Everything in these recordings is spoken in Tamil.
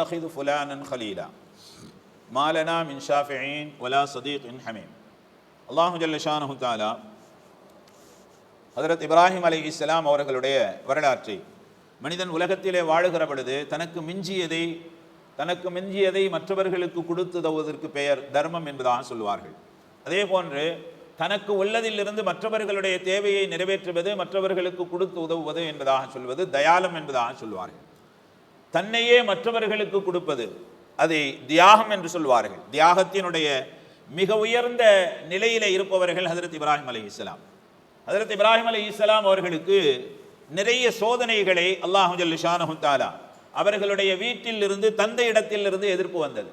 நத்தஹிது ஃபுலானன் ஹலீலா மாலனா மின் ஷாஃபியின் ஒலா சதீக் இன் ஹமீம் அல்லாஹு ஜல்லஷானு தாலா ஹதரத் இப்ராஹிம் அலை இஸ்லாம் அவர்களுடைய வரலாற்றை மனிதன் உலகத்திலே வாழுகிற பொழுது தனக்கு மிஞ்சியதை தனக்கு மிஞ்சியதை மற்றவர்களுக்கு கொடுத்து தவுவதற்கு பெயர் தர்மம் என்பதாக சொல்வார்கள் அதே போன்று தனக்கு உள்ளதிலிருந்து மற்றவர்களுடைய தேவையை நிறைவேற்றுவது மற்றவர்களுக்கு கொடுத்து உதவுவது என்பதாக சொல்வது தயாலம் என்பதாக சொல்வார்கள் தன்னையே மற்றவர்களுக்கு கொடுப்பது. அதை தியாகம் என்று சொல்வார்கள். தியாகத்தினுடைய மிக உயர்ந்த நிலையில் இருப்பவர்கள் ஹதரத் இப்ராஹிம் அலி இஸ்லாம் ஹதரத் இப்ராஹிம் அலி இஸ்லாம் அவர்களுக்கு நிறைய சோதனைகளை அல்லாஹு ஜல்லிஷானஹு தாலா அவர்களுடைய வீட்டில் இருந்து தந்தை இடத்திலிருந்து எதிர்ப்பு வந்தது.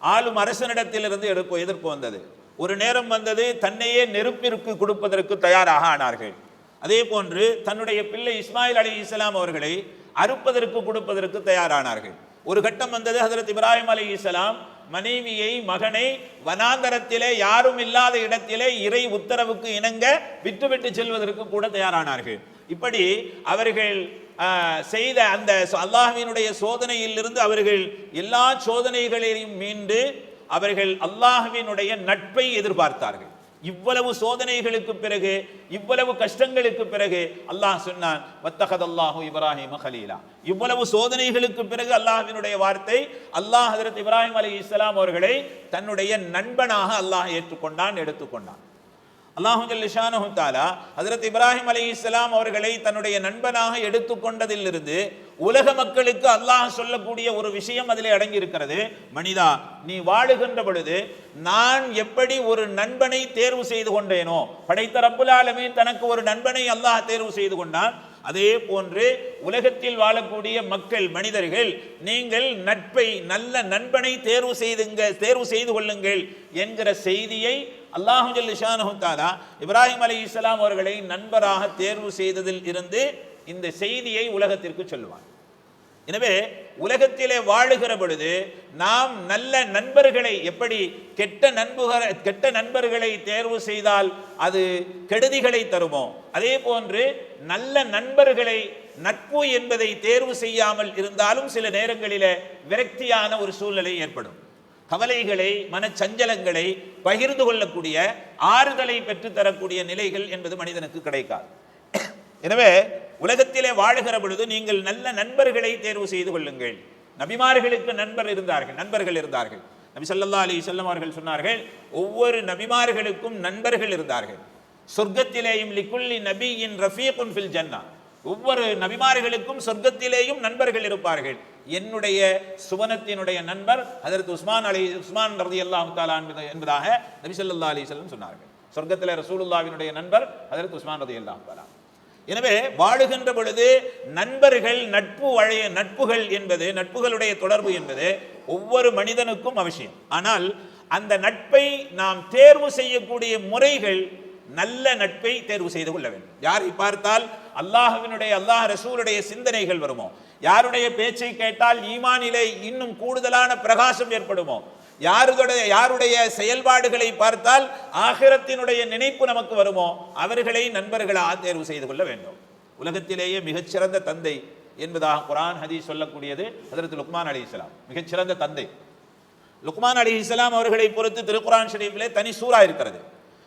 ஆளும் அரசனிடத்திலிருந்து எதிர்ப்பு எதிர்ப்பு வந்தது. ஒரு நேரம் வந்தது தன்னையே நெருப்பிற்கு கொடுப்பதற்கு தயாராக ஆனார்கள். அதே போன்று தன்னுடைய பிள்ளை இஸ்மாயில் அலி இஸ்லாம் அவர்களை அறுப்பதற்கு கொடுப்பதற்கு தயாரானார்கள். ஒரு கட்டம் வந்தது ஹசரத் இப்ராஹிம் அலி இஸ்லாம் மனைவியை மகனை வனாந்தரத்திலே யாரும் இல்லாத இடத்திலே இறை உத்தரவுக்கு இணங்க விட்டுவிட்டு செல்வதற்கு கூட தயாரானார்கள். இப்படி அவர்கள் செய்த அந்த சோ- சோதனையிலிருந்து அவர்கள் எல்லா சோதனைகளையும் மீண்டு அவர்கள் அல்லாஹுவினுடைய நட்பை எதிர்பார்த்தார்கள். இவ்வளவு சோதனைகளுக்கு பிறகு இவ்வளவு கஷ்டங்களுக்கு பிறகு அல்லாஹ் சொன்னான் வத்தகதல்லாஹு இப்ராஹிம் ஹலீலா இவ்வளவு சோதனைகளுக்கு பிறகு அல்லாஹினுடைய வார்த்தை அல்லாஹ் ஹதரத் இப்ராஹிம் அலி இஸ்லாம் அவர்களை தன்னுடைய நண்பனாக அல்லாஹ் ஏற்றுக்கொண்டான் எடுத்துக்கொண்டான். அல்லாஹு தாலா ஹஜரத் இப்ராஹிம் அலி இஸ்லாம் அவர்களை தன்னுடைய நண்பனாக எடுத்துக்கொண்டதிலிருந்து உலக மக்களுக்கு அல்லாஹ் சொல்லக்கூடிய ஒரு விஷயம் அதில் அடங்கி இருக்கிறது மனிதா நீ வாழுகின்ற பொழுது நான் எப்படி ஒரு நண்பனை தேர்வு செய்து கொண்டேனோ படைத்த ரப்புலாலுமே தனக்கு ஒரு நண்பனை அல்லாஹ் தேர்வு செய்து கொண்டான். அதே போன்று உலகத்தில் வாழக்கூடிய மக்கள் மனிதர்கள் நீங்கள் நட்பை நல்ல நண்பனை தேர்வு செய்துங்க தேர்வு செய்து கொள்ளுங்கள் என்கிற செய்தியை அல்லாஹு ஜல்லிஷானு தாலா இப்ராஹிம் அலி இஸ்லாம் அவர்களை நண்பராக தேர்வு செய்ததில் இருந்து இந்த செய்தியை உலகத்திற்கு சொல்லுவார் எனவே உலகத்திலே வாழுகிற பொழுது நாம் நல்ல நண்பர்களை எப்படி கெட்ட நண்புக கெட்ட நண்பர்களை தேர்வு செய்தால் அது கெடுதிகளை தருமோ? அதே போன்று நல்ல நண்பர்களை நட்பு என்பதை தேர்வு செய்யாமல் இருந்தாலும் சில நேரங்களில் விரக்தியான ஒரு சூழ்நிலை ஏற்படும். கவலைகளை மனச்சஞ்சலங்களை பகிர்ந்து கொள்ளக்கூடிய ஆறுதலை பெற்றுத்தரக்கூடிய நிலைகள் என்பது மனிதனுக்கு கிடைக்காது. எனவே உலகத்திலே வாழுகிற பொழுது நீங்கள் நல்ல நண்பர்களை தேர்வு செய்து கொள்ளுங்கள். நபிமார்களுக்கு நண்பர் இருந்தார்கள் நண்பர்கள் இருந்தார்கள். நபி ஸல்லல்லாஹு அலி வஸல்லம் அவர்கள் சொன்னார்கள் ஒவ்வொரு நபிமார்களுக்கும் நண்பர்கள் இருந்தார்கள். சொர்க்கத்திலேயும் லிக்குல்லி நபியின் ரஃபீகுன் ஃபில் ஜன்னா. ஒவ்வொரு நபிமார்களுக்கும் சொர்க்கத்திலேயும் நண்பர்கள் இருப்பார்கள். என்னுடைய சுவனத்தினுடைய நண்பர் அதற்கு உஸ்மான் அலி உஸ்மான் ரதி அல்லாஹு தாலா என்பதாக நபி சொல்லா அலி வஸல்லம் சொன்னார்கள். சொர்க்கத்தில் ரசூலுல்லாவினுடைய நண்பர் அதற்கு உஸ்மான் ரதி அல்லாஹு தாலா எனவே வாழுகின்ற பொழுது நண்பர்கள் நட்பு வழைய நட்புகள் என்பது நட்புகளுடைய தொடர்பு என்பது ஒவ்வொரு மனிதனுக்கும் அவசியம். ஆனால் அந்த நட்பை நாம் தேர்வு செய்யக்கூடிய முறைகள் நல்ல நட்பை தேர்வு செய்து கொள்ள வேண்டும். யாரை பார்த்தால் அல்லாஹவினுடைய அல்லாஹ் ரசூலுடைய சிந்தனைகள் வருமோ? யாருடைய பேச்சை கேட்டால் ஈமானிலே இன்னும் கூடுதலான பிரகாசம் ஏற்படுமோ? யாருடைய யாருடைய செயல்பாடுகளை பார்த்தால் ஆகிரத்தினுடைய நினைப்பு நமக்கு வருமோ அவர்களை நண்பர்களாக தேர்வு செய்து கொள்ள வேண்டும். உலகத்திலேயே மிகச்சிறந்த தந்தை என்பதாக குரான் ஹதி சொல்லக்கூடியது அதற்கு லுக்மான் அலி இஸ்லாம் மிகச்சிறந்த தந்தை. லுக்மான் அலி இஸ்லாம் அவர்களை பொறுத்து திருக்குரான் ஷரீஃபிலே தனி சூறா இருக்கிறது.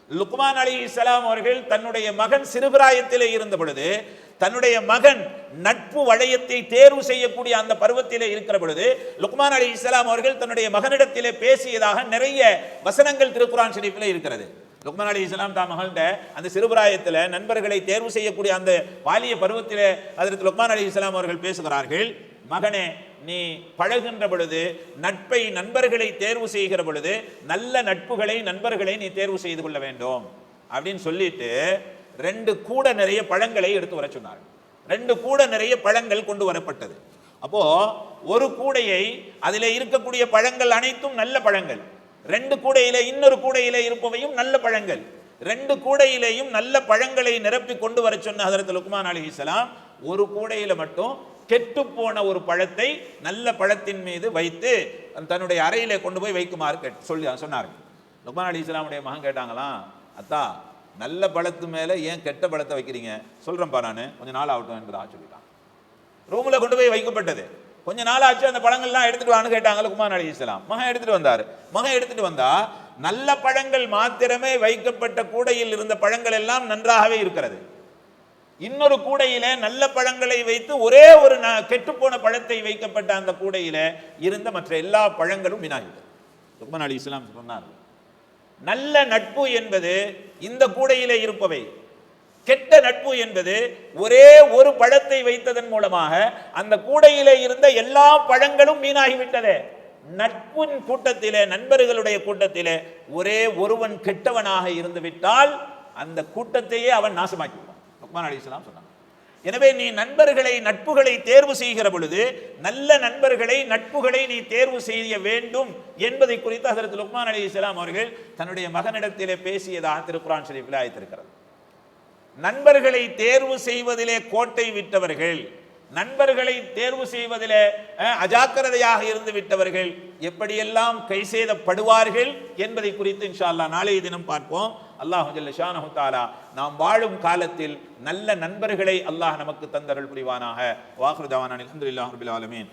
லுக்மான் அலி இஸ்லாம் அவர்கள் தன்னுடைய மகன் சிறுபிராயத்திலே இருந்த பொழுது தன்னுடைய மகன் நட்பு வளையத்தை தேர்வு செய்யக்கூடிய அந்த பருவத்திலே இருக்கிற பொழுது லுக்மான் அலி இஸ்லாம் அவர்கள் தன்னுடைய மகனிடத்திலே பேசியதாக நிறைய வசனங்கள் திருக்குரான் ஷரீஃபிலே இருக்கிறது. லுக்மான் அலி இஸ்லாம் தான் மகள்கிட்ட அந்த சிறுபிராயத்தில் நண்பர்களை தேர்வு செய்யக்கூடிய அந்த பாலிய பருவத்தில் அதற்கு லுக்மான் அலி இஸ்லாம் அவர்கள் பேசுகிறார்கள் மகனே நீ பழகுகின்ற பொழுது நட்பை நண்பர்களை தேர்வு செய்கிற பொழுது நல்ல நட்புகளை நண்பர்களை நீ தேர்வு செய்து கொள்ள வேண்டும். அப்படின்னு சொல்லிட்டு ரெண்டு கூட நிறைய பழங்களை எடுத்து வர சொன்னார். ரெண்டு கூட நிறைய பழங்கள் கொண்டு வரப்பட்டது. அப்போ ஒரு கூடையை அதில் இருக்கக்கூடிய பழங்கள் அனைத்தும் நல்ல பழங்கள். ரெண்டு கூடையில இன்னொரு கூடையில இருப்பவையும் நல்ல பழங்கள். ரெண்டு கூடையிலேயும் நல்ல பழங்களை நிரப்பி கொண்டு வர சொன்ன ஹதரத் லுக்மான் அலிஹிஸ்லாம் ஒரு கூடையில மட்டும் கெட்டு போன ஒரு பழத்தை நல்ல பழத்தின் மீது வைத்து தன்னுடைய அறையில் கொண்டு போய் வைக்குமாறு கேட் சொல்லி சொன்னார்கள் லுக்மான் அலி இஸ்லாமுடைய மகன் கேட்டாங்களாம் அத்தா நல்ல பழத்து மேலே ஏன் கெட்ட பழத்தை வைக்கிறீங்க? சொல்கிறேன்ப்பா நான் கொஞ்சம் நாள் ஆகட்டும் என்பதாக சொல்லிட்டான். ரூமில் கொண்டு போய் வைக்கப்பட்டது. கொஞ்ச நாள் ஆச்சு அந்த பழங்கள்லாம் எடுத்துட்டு வான்னு கேட்டாங்க லுக்மான் அலி இஸ்லாம். மகன் எடுத்துட்டு வந்தார். மகன் எடுத்துட்டு வந்தா நல்ல பழங்கள் மாத்திரமே வைக்கப்பட்ட கூடையில் இருந்த பழங்கள் எல்லாம் நன்றாகவே இருக்கிறது. இன்னொரு கூடையில நல்ல பழங்களை வைத்து ஒரே ஒரு ந- கெட்டுப்போன பழத்தை வைக்கப்பட்ட அந்த கூடையில இருந்த மற்ற எல்லா பழங்களும் வீணாகிவிட்டது ரொம்ப அலி இஸ்லாம் சொன்னார் நல்ல நட்பு என்பது இந்த கூடையிலே இருப்பவை. கெட்ட நட்பு என்பது ஒரே ஒரு பழத்தை வைத்ததன் மூலமாக அந்த கூடையிலே இருந்த எல்லா பழங்களும் வீணாகிவிட்டதே. நட்பின் கூட்டத்திலே நண்பர்களுடைய கூட்டத்திலே ஒரே ஒருவன் கெட்டவனாக இருந்து விட்டால் அந்த கூட்டத்தையே அவன் நாசமாக்கிவிடும் விடுவான் அலி இஸ்லாம் சொன்னாங்க. எனவே நீ நண்பர்களை நட்புகளை தேர்வு செய்கிற பொழுது நல்ல நண்பர்களை நட்புகளை நீ தேர்வு செய்ய வேண்டும் என்பதை குறித்து ஹதரத் லுக்மான் இஸ்லாம் அவர்கள் தன்னுடைய மகனிடத்திலே பேசியதாக திருக்குரான் ஷரீஃபில் ஆயத்திருக்கிறது. நண்பர்களை தேர்வு செய்வதிலே கோட்டை விட்டவர்கள் நண்பர்களை தேர்வு செய்வதிலே அஜாக்கிரதையாக இருந்து விட்டவர்கள் எப்படியெல்லாம் கை செய்தப்படுவார்கள் என்பதை குறித்து இன்ஷா அல்லாஹ் நாளைய தினம் பார்ப்போம். அல்லாஹ் ஜல்ல ஷானஹு நாம் வாழும் காலத்தில் நல்ல நண்பர்களை அல்லாஹ் நமக்கு தந்தருள் புரிவானாக. வாஹ்ரு தவானான் ரபில் ஆலமீன்.